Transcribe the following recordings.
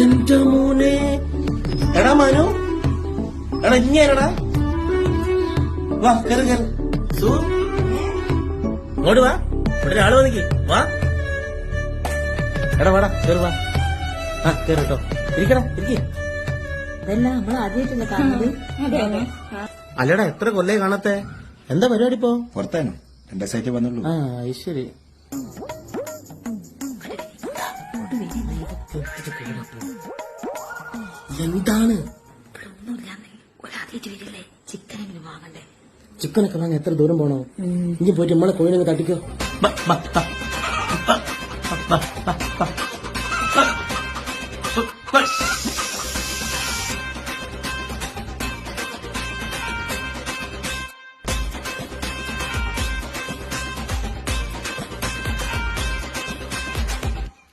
എന്റെ മോനെ. എടാ മനു. എടാ ഇങ്ങനെടാ വാ കേറ് കേറ്. സൂ. ഇങ്ങോട്ട് വാ. ഇവിടെ ആൾ വന്നിക്ക്. വാ. എടാ വാടാ കേറ് വാ. ആ കയറി കേട്ടോ. ഇരിക്കടാ ഇരിക്കേ. അല്ലടാ എത്ര കൊല്ലേ കാണത്തെ? എന്താ പരിപാടി ഇപ്പോ? പുറത്തേനോ രണ്ട് ദിവസമായിട്ട് വന്നുള്ളൂ. ആ ശരി. എന്താണ് ഒരാദ്യമായിട്ട് വരില്ലേ ചിക്കൻ എങ്ങനെ വാങ്ങണ്ടേ? ചിക്കനൊക്കെ വാങ്ങാൻ എത്ര ദൂരം പോണോ? ഇനി പോയിട്ട് നമ്മളെ കോഴിനൊക്കെ തട്ടിക്കോ.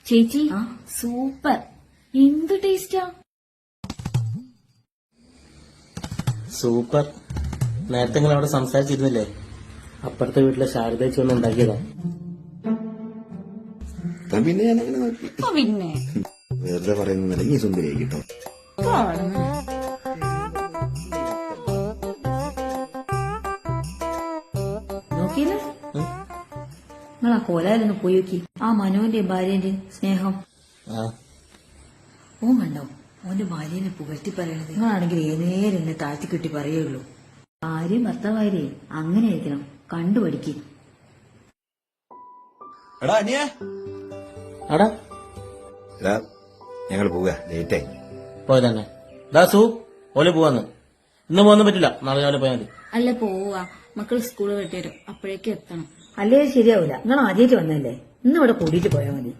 ചേച്ചി സൂപ്പർ. എന്ത് ടേസ്റ്റാ സൂപ്പർ നേരത്തെ നിങ്ങൾ അവിടെ സംസാരിച്ചിരുന്നില്ലേ? അപ്പുറത്തെ വീട്ടിലെ ശാരദേച്ചി ഒന്ന് ഉണ്ടാക്കിയതാ. അപ്പൊ പിന്നെ ഞാൻ അങ്ങനെ നോക്കി പിന്നെ. വെറുതെ പറയുന്നത് നിങ്ങളാ സുന്ദരിയായി കേട്ടോ. നോക്കിയില്ലേ. നിങ്ങൾ ആ കോലായിലൊന്ന് പോയി നോക്കി. ആ മനുവിന്റെ ഭാര്യന്റെ സ്നേഹം. ഓ മണ്ടോ കണ്ടോ? ഓന്റെ ഭാര്യനെ പുകഴ്ത്തി പറയണത്. നിങ്ങളാണെങ്കിൽ ഏനേരം എന്നെ താഴ്ത്തി കിട്ടി പറയുള്ളൂ. ഭാര്യയും ഭർത്താവായാലേ അങ്ങനെ ആയിരിക്കണം കണ്ടുപഠിക്ക് എടാ അനിയേ. എടാ. ഞങ്ങൾ പോവുക. ലേറ്റായി പോയി തന്നെ ദാസു ഓലെ പോവാന്ന്. ഇന്ന് പോകാൻ പറ്റില്ല. നാളെ രാവിലെ പോയാൽ മതി. അല്ല പോവാ മക്കൾ സ്കൂൾ വിട്ടു വരും. അപ്പോഴേക്കും എത്തണം. അല്ലേ ശരിയാവൂല. നിങ്ങൾ ആദ്യമായിട്ട് വന്നല്ലേ ഇന്ന് ഇവിടെ കൂടിയിട്ട് പോയാൽ മതി.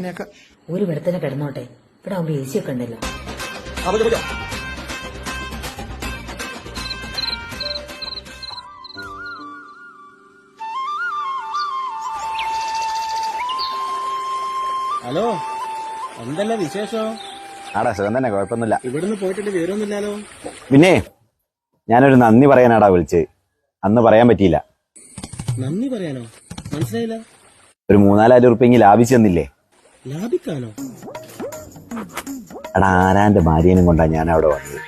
അങ്ങനെയാക്കാം. ഒരു ഇവിടെ തന്നെ കിടന്നോട്ടെ. ഇവിടെ ആവുമ്പോ എ സി ഒക്കെ ഉണ്ടല്ലോ. ഹലോ എന്തല്ല വിശേഷം? ആടാ സുഖം തന്നെ കുഴപ്പമൊന്നുമില്ല. ഇവിടുന്ന് പോയിട്ടിട്ട് വിവരമൊന്നുമില്ലല്ലോ? പിന്നെ ഞാനൊരു നന്ദി പറയാനാടാ വിളിച്ച് അന്ന് പറയാൻ പറ്റിയില്ല. നന്ദി പറയാനോ? മനസ്സിലായില്ല? ഒരു മൂന്നാലായിരം ഉറുപ്പെങ്കിൽ ലാഭിച്ചു തന്നില്ലേ? ലാഭിക്കാനോ എടാ ആരാന്റെ ഭാര്യനും കൊണ്ടാ ഞാൻ അവിടെ വന്നത്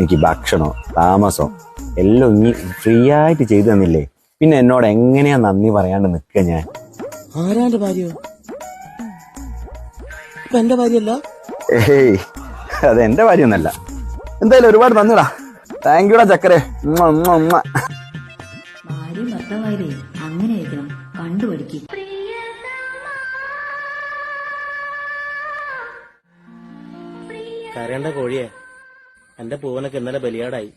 എനിക്ക് ഭക്ഷണോ താമസോ എല്ലാം ഇനി ഫ്രീ ആയിട്ട് ചെയ്തു തന്നില്ലേ? പിന്നെ എന്നോട് എങ്ങനെയാ നന്ദി പറയാണ്ട് നിക്ക ഞാൻ? ആരാന്റെ ഭാര്യയോ? എന്റെ ഭാര്യയല്ല? ഏയ് അത് എന്റെ ഭാര്യയൊന്നല്ല. എന്തായാലും ഒരുപാട് നന്ദിടാ. താങ്ക് യുടാ ചക്കരെ. ഉമ്മ, ഉമ്മ, ഉമ്മ. ഭാര്യയും ഭർത്താവായാലേ അങ്ങനെ ആയിരിക്കണം കണ്ടുപഠിക്ക് കരയേണ്ട കോഴിയെ. എന്റെ പൂവനൊക്കെ ഇന്നലെ ബലിയാടായി.